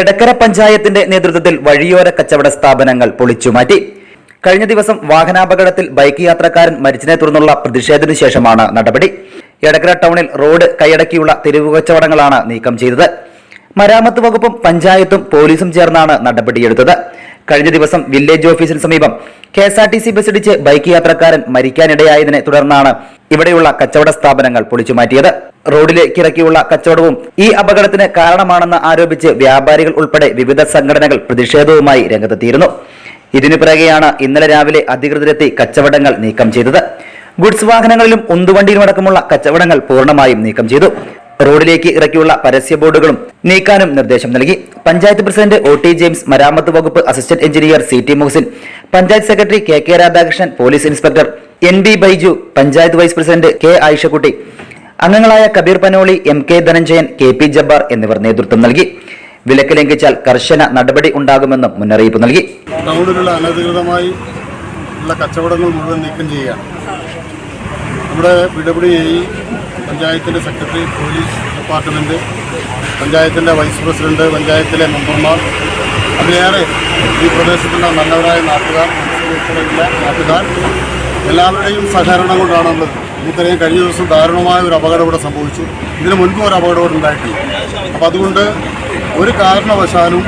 എടക്കര പഞ്ചായത്തിന്റെ നേതൃത്വത്തിൽ വഴിയോര കച്ചവട സ്ഥാപനങ്ങൾ പൊളിച്ചുമാറ്റി കഴിഞ്ഞ ദിവസം വാഹനാപകടത്തിൽ ബൈക്ക് യാത്രക്കാരൻ മരിച്ചതിനെ തുടർന്നുള്ള പ്രതിഷേധത്തിനു ശേഷമാണ് നടപടി. എടക്കര ടൗണിൽ റോഡ് കൈയടക്കിയുള്ള തെരുവ് കച്ചവടങ്ങളാണ് നീക്കം ചെയ്തത്. മരാമത്ത് വകുപ്പും പഞ്ചായത്തും പോലീസും ചേർന്നാണ് നടപടിയെടുത്തത്. കഴിഞ്ഞ ദിവസം വില്ലേജ് ഓഫീസിന് സമീപം K S R T C bus ഇടിച്ച് ബൈക്ക് യാത്രക്കാരൻ മരിക്കാനിടയായതിനെ തുടർന്നാണ് ഇവിടെയുള്ള കച്ചവട സ്ഥാപനങ്ങൾ പൊളിച്ചുമാറ്റിയത് റോഡിലേക്ക് ഇറക്കിയുള്ള കച്ചവടവും ഈ അപകടത്തിന് കാരണമാണെന്ന് ആരോപിച്ച് വ്യാപാരികൾ ഉൾപ്പെടെ വിവിധ സംഘടനകൾ പ്രതിഷേധവുമായി രംഗത്തെത്തിയിരുന്നു. ഇതിനു പിറകെയാണ് ഇന്നലെ രാവിലെ അധികൃതരെത്തി കച്ചവടങ്ങൾ നീക്കം ചെയ്തത്. ഗുഡ്സ് വാഹനങ്ങളിലും ഉന്തുവണ്ടിയിലുമടക്കമുള്ള കച്ചവടങ്ങൾ പൂർണമായും നീക്കം ചെയ്തു. റോഡിലേക്ക് ഇറക്കിയുള്ള പരസ്യ ബോർഡുകളും നീക്കാനും നിർദ്ദേശം നൽകി. Panchayat president O T James മരാമത്ത് വകുപ്പ് assistant engineer C T Muhasin panchayat secretary K K Radhakrishnan police inspector N B Baiju panchayat vice president K Ayishakutty അംഗങ്ങളായ Kabeer Panoli M K Dhananjayan K P Jabbar എന്നിവർ നേതൃത്വം നൽകി. വിലക്ക് ലംഘിച്ചാൽ കർശന നടപടി ഉണ്ടാകുമെന്നും മുന്നറിയിപ്പ് നൽകി. ടൗണിലുള്ള അനധികൃതമായി ഉള്ള കച്ചവടങ്ങൾ മുഴുവൻ നീക്കം ചെയ്യുകയാണ്. നമ്മുടെ ഡബ്ല്യു പഞ്ചായത്തിന്റെ സെക്രട്ടറി പോലീസ് ഡിപ്പാർട്ട്മെന്റ് പഞ്ചായത്തിന്റെ വൈസ് പ്രസിഡന്റ് പഞ്ചായത്തിലെ മെമ്പർമാർ അതിലേറെ ഈ പ്രദേശത്തുള്ള നല്ലവരായ നാട്ടുകാർ ഉൾപ്പെടെയുള്ള നാട്ടുകാർ എല്ലാവരുടെയും സഹകരണം കൊണ്ടാണ് നമ്മൾ നമുക്കറിയാം കഴിഞ്ഞ ദിവസം ദാരുണമായ ഒരു അപകടം ഇവിടെ സംഭവിച്ചു. ഇതിന് മുൻപും ഒരു അപകടം ഇവിടെ ഉണ്ടായിട്ടില്ല. അപ്പോൾ അതുകൊണ്ട് ഒരു കാരണവശാലും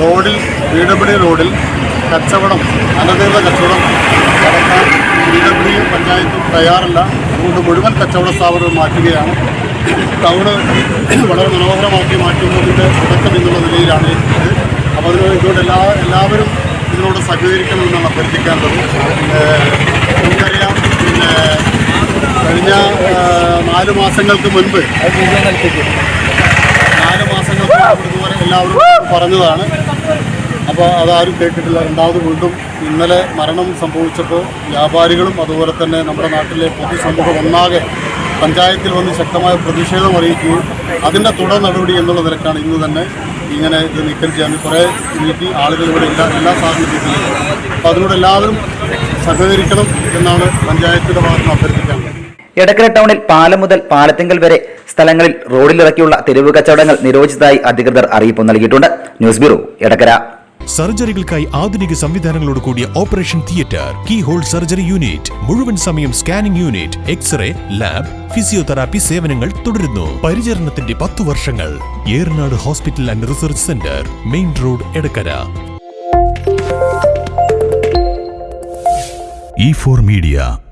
റോഡിൽ പി ഡബ്ല്യു റോഡിൽ കച്ചവടം അനധികൃത കച്ചവടം നടത്താൻ പി ഡബ്ല്യു പഞ്ചായത്തും തയ്യാറല്ല. അതുകൊണ്ട് മുഴുവൻ കച്ചവട സ്ഥാപനവും മാറ്റുകയാണ്. ടൗണ് വളരെ മനോഹരമാക്കി മാറ്റുന്നതിന്റെ തുടക്കം എന്നുള്ള നിലയിലാണ് ഇത്. അപ്പോൾ അതിനോട് എല്ലാ എല്ലാവരും ഇതിനോട് സഹകരിക്കണമെന്നാണ് അഭ്യർത്ഥിക്കാനുള്ളത് ഏഹ് നമുക്കറിയാം പിന്നെ കഴിഞ്ഞ ഏഹ്, നാല് മാസങ്ങൾക്ക് മുൻപ് നാല് മാസങ്ങൾക്ക് മുൻപ് ഇതുപോലെ എല്ലാവരും പറഞ്ഞതാണ്. അപ്പോൾ അതാരും കേട്ടിട്ടില്ല. രണ്ടാമത് വീണ്ടും ഇന്നലെ മരണം സംഭവിച്ചപ്പോൾ വ്യാപാരികളും അതുപോലെ തന്നെ നമ്മുടെ നാട്ടിലെ പൊതുസമൂഹം ഒന്നാകെ പഞ്ചായത്തിൽ വന്ന് ശക്തമായ പ്രതിഷേധം അറിയിക്കുകയും അതിന്റെ തുടർ നടപടി എന്നുള്ള നിലക്കാണ് ഇന്ന് തന്നെ ഇങ്ങനെ ഇത് നീക്കം ചെയ്യാൻ കുറേ നീക്കി ആളുകൾ ഇവിടെ ഇല്ല എല്ലാ സാഹചര്യത്തിലും. അപ്പോൾ അതിനോട് എല്ലാവരും സഹകരിക്കണം എന്നാണ് പഞ്ചായത്തിന്റെ ഭാഗത്ത് അഭ്യർത്ഥിക്കാനുള്ളത്. എടക്കര ടൗണിൽ പാലം മുതൽ പാലത്തിങ്കൽ വരെ സ്ഥലങ്ങളിൽ റോഡിലിറക്കിയുള്ള തെരുവ് കച്ചവടങ്ങൾ നിരോധിച്ചതായി അധികൃതർ അറിയിപ്പ് നൽകിയിട്ടുണ്ട്. News bureau Edakkara. സർജറികൾക്കായി ആധുനിക സംവിധാനങ്ങളോട് കൂടിയ operation theatre key hole surgery unit മുഴുവൻ സമയം scanning unit x-ray lab physiotherapy സേവനങ്ങൾ തുടരുന്നു. പരിചരണത്തിന്റെ പത്തു വർഷങ്ങൾ. Eranad hospital and research centre main road Edakkara. E four media